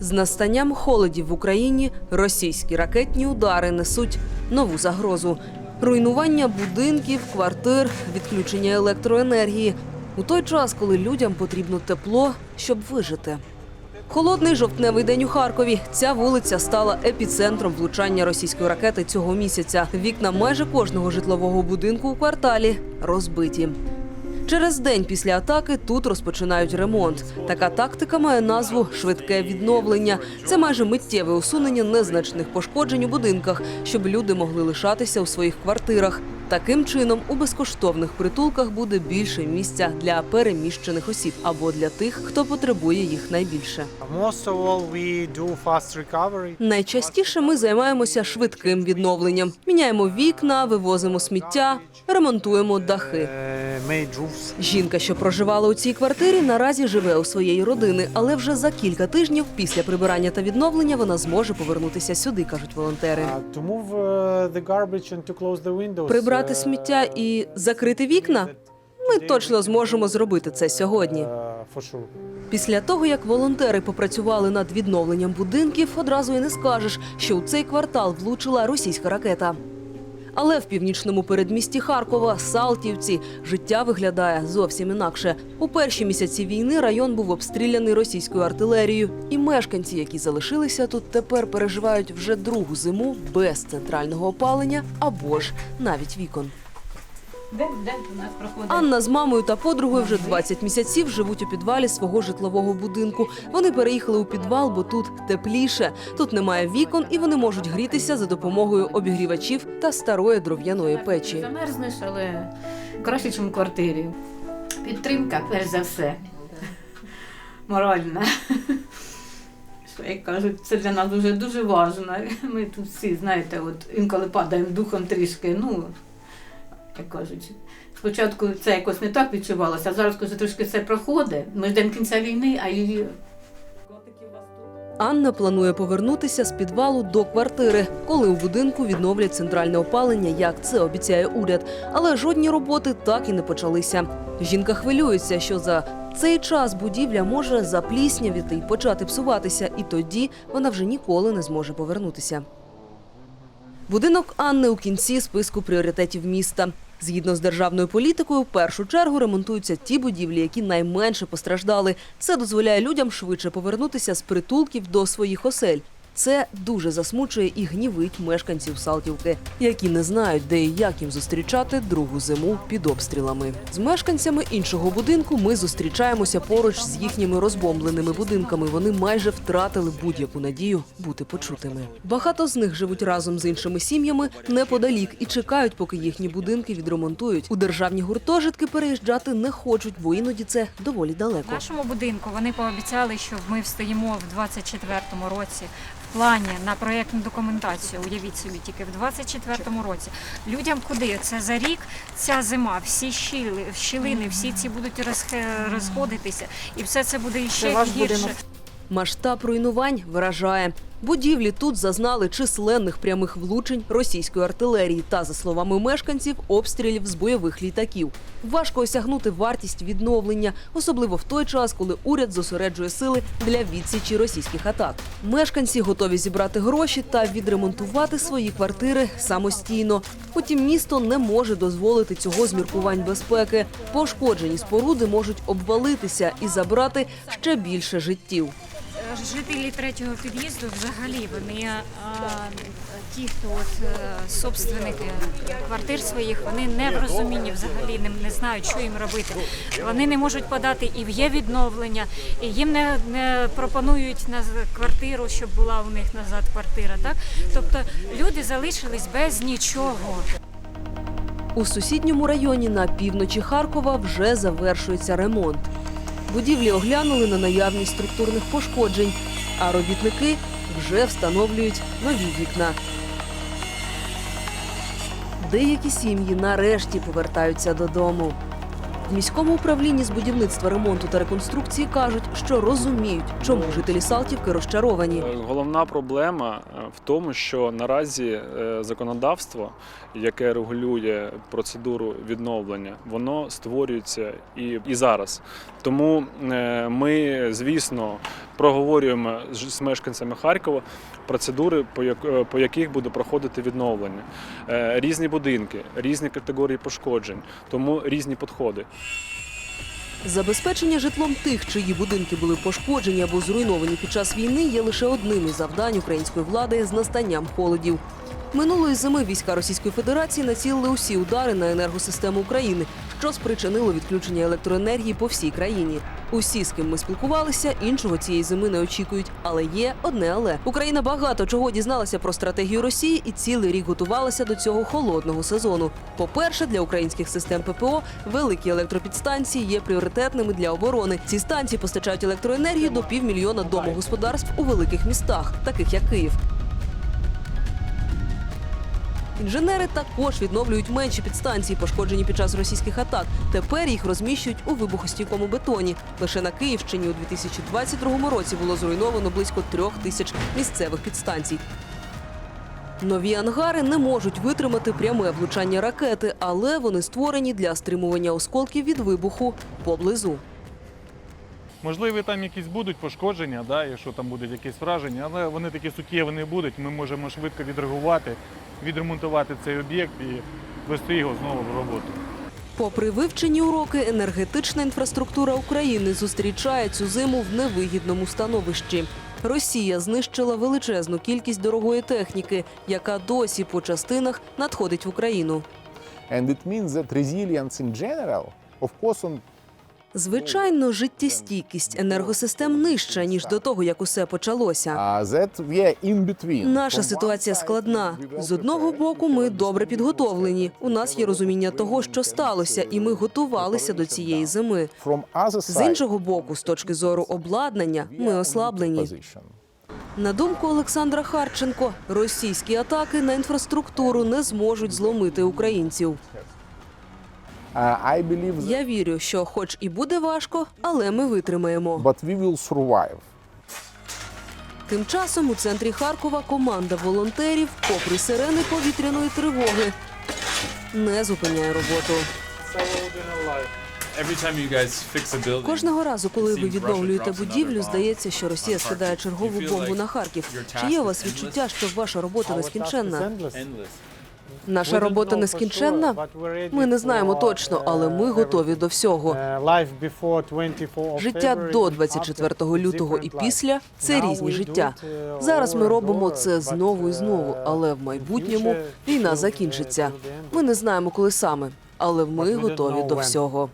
З настанням холодів в Україні російські ракетні удари несуть нову загрозу: руйнування будинків, квартир, відключення електроенергії у той час, коли людям потрібно тепло, щоб вижити. Холодний жовтневий день у Харкові. Ця вулиця стала епіцентром влучання російської ракети цього місяця. Вікна майже кожного житлового будинку у кварталі розбиті. Через день після атаки тут розпочинають ремонт. Така тактика має назву швидке відновлення. Це майже миттєве усунення незначних пошкоджень у будинках, щоб люди могли лишатися у своїх квартирах. Таким чином, у безкоштовних притулках буде більше місця для переміщених осіб або для тих, хто потребує їх найбільше. Найчастіше ми займаємося швидким відновленням. Міняємо вікна, вивозимо сміття, ремонтуємо дахи. Жінка, що проживала у цій квартирі, наразі живе у своєї родини, але вже за кілька тижнів після прибирання та відновлення вона зможе повернутися сюди, кажуть волонтери. Uh. Прибрати uh, сміття і закрити вікна. Ми точно зможемо зробити це сьогодні. uh. Після того, як волонтери попрацювали над відновленням будинків, одразу і не скажеш, що у цей квартал влучила російська ракета. Але в північному передмісті Харкова, Салтівці, життя виглядає зовсім інакше. У перші місяці війни район був обстріляний російською артилерією, і мешканці, які залишилися тут, тепер переживають вже другу зиму без центрального опалення або ж навіть вікон. Анна з мамою та подругою вже 20 місяців живуть у підвалі свого житлового будинку. Вони переїхали у підвал, бо тут тепліше. Тут немає вікон, і вони можуть грітися за допомогою обігрівачів та старої дров'яної печі. Замерзнеш, але краще, ніж у квартирі. Підтримка, перш за все. Моральна. Що як кажуть, це для нас дуже дуже важливо. Ми тут всі, знаєте, от інколи падаємо духом трішки. Ну, як кажуть, спочатку це якось не так відчувалося, а зараз, коли трошки це проходить, ми ждемо кінця війни, а її Анна планує повернутися з підвалу до квартири, коли у будинку відновлять центральне опалення, як це обіцяє уряд. Але жодні роботи так і не почалися. Жінка хвилюється, що за цей час будівля може запліснявіти й почати псуватися, і тоді вона вже ніколи не зможе повернутися. Будинок Анни у кінці списку пріоритетів міста. Згідно з державною політикою, в першу чергу ремонтуються ті будівлі, які найменше постраждали. Це дозволяє людям швидше повернутися з притулків до своїх осель. Це дуже засмучує і гнівить мешканців Салтівки, які не знають, де і як їм зустрічати другу зиму під обстрілами. З мешканцями іншого будинку ми зустрічаємося поруч з їхніми розбомбленими будинками. Вони майже втратили будь-яку надію бути почутими. Багато з них живуть разом з іншими сім'ями неподалік і чекають, поки їхні будинки відремонтують. У державні гуртожитки переїжджати не хочуть, бо іноді це доволі В далеко. нашому будинку вони пообіцяли, що ми встоїмо в 24-му році в плані на проєктну документацію. Уявіть собі, тільки в 24-му році. Людям куди? Це за рік ця зима, всі щіли, щілини, всі ці будуть розходитися, і все це буде ще гірше. Масштаб руйнувань вражає. Будівлі тут зазнали численних прямих влучень російської артилерії та, за словами мешканців, обстрілів з бойових літаків. Важко осягнути вартість відновлення, особливо в той час, коли уряд зосереджує сили для відсічі російських атак. Мешканці готові зібрати гроші та відремонтувати свої квартири самостійно. Утім, місто не може дозволити цього з міркувань безпеки. Пошкоджені споруди можуть обвалитися і забрати ще більше життів. Жителі третього під'їзду взагалі вони а, ті, хто от е, собственники квартир своїх, вони не в розумінні взагалі не, не знають, що їм робити. Вони не можуть подати і в є відновлення, і їм не, не пропонують на квартиру, щоб була у них назад квартира. Так тобто люди залишились без нічого. У сусідньому районі на півночі Харкова вже завершується ремонт. Будівлі оглянули на наявність структурних пошкоджень, а робітники вже встановлюють нові вікна. Деякі сім'ї нарешті повертаються додому. В міському управлінні з будівництва, ремонту та реконструкції кажуть, що розуміють, чому жителі Салтівки розчаровані. Е, Головна проблема е, в тому, що наразі е, законодавство, яке регулює процедуру відновлення, воно створюється і, і зараз. Тому ми, звісно, проговорюємо з мешканцями Харкова процедури, по як- по яких буде проходити відновлення. Різні будинки, різні категорії пошкоджень, тому різні підходи. Забезпечення житлом тих, чиї будинки були пошкоджені або зруйновані під час війни, є лише одним із завдань української влади з настанням холодів. Минулої зими війська Російської Федерації націлили усі удари на енергосистему України, що спричинило відключення електроенергії по всій країні. Усі, з ким ми спілкувалися, іншого цієї зими не очікують. Але є одне але Україна багато чого дізналася про стратегію Росії і цілий рік готувалася до цього холодного сезону. По-перше, для українських систем ППО великі електропідстанції є пріоритетними для оборони. Ці станції постачають електроенергію до півмільйона домогосподарств у великих містах, таких як Київ. Інженери також відновлюють менші підстанції, пошкоджені під час російських атак. Тепер їх розміщують у вибухостійкому бетоні. Лише на Київщині у 2022 році було зруйновано близько трьох тисяч місцевих підстанцій. Нові ангари не можуть витримати пряме влучання ракети, але вони створені для стримування осколків від вибуху поблизу. Можливо, там якісь будуть пошкодження, да, якщо там будуть якісь враження, але вони такі суттєві не будуть. Ми можемо швидко відреагувати, відремонтувати цей об'єкт і вести його знову в роботу. Попри вивчені уроки, енергетична інфраструктура України зустрічає цю зиму в невигідному становищі. Росія знищила величезну кількість дорогої техніки, яка досі по частинах надходить в Україну. And it means that resilience in general, of course, on Звичайно, життєстійкість енергосистем нижча ніж до того, як усе почалося. Наша ситуація складна. З одного боку, ми добре підготовлені. У нас є розуміння того, що сталося, і ми готувалися до цієї зими. З іншого боку, з точки зору обладнання, ми ослаблені. На думку Олександра Харченко, російські атаки на інфраструктуру не зможуть зломити українців. Я вірю, що, хоч і буде важко, але ми витримаємо. but we will survive. Тим часом у центрі Харкова команда волонтерів, попри сирени повітряної тривоги, не зупиняє роботу. Кожного разу, коли ви відновлюєте будівлю, здається, що Росія скидає чергову бомбу на Харків. Чи є у вас відчуття, що ваша робота нескінченна? Наша робота нескінченна? Ми не знаємо точно, але ми uh, готові до всього. Uh, life before 24 of Життя до and 24 лютого і після це різні життя. uh, Зараз ми робимо це знову і знову, але в майбутньому війна закінчиться. Ми не знаємо, коли саме, але ми готові до всього.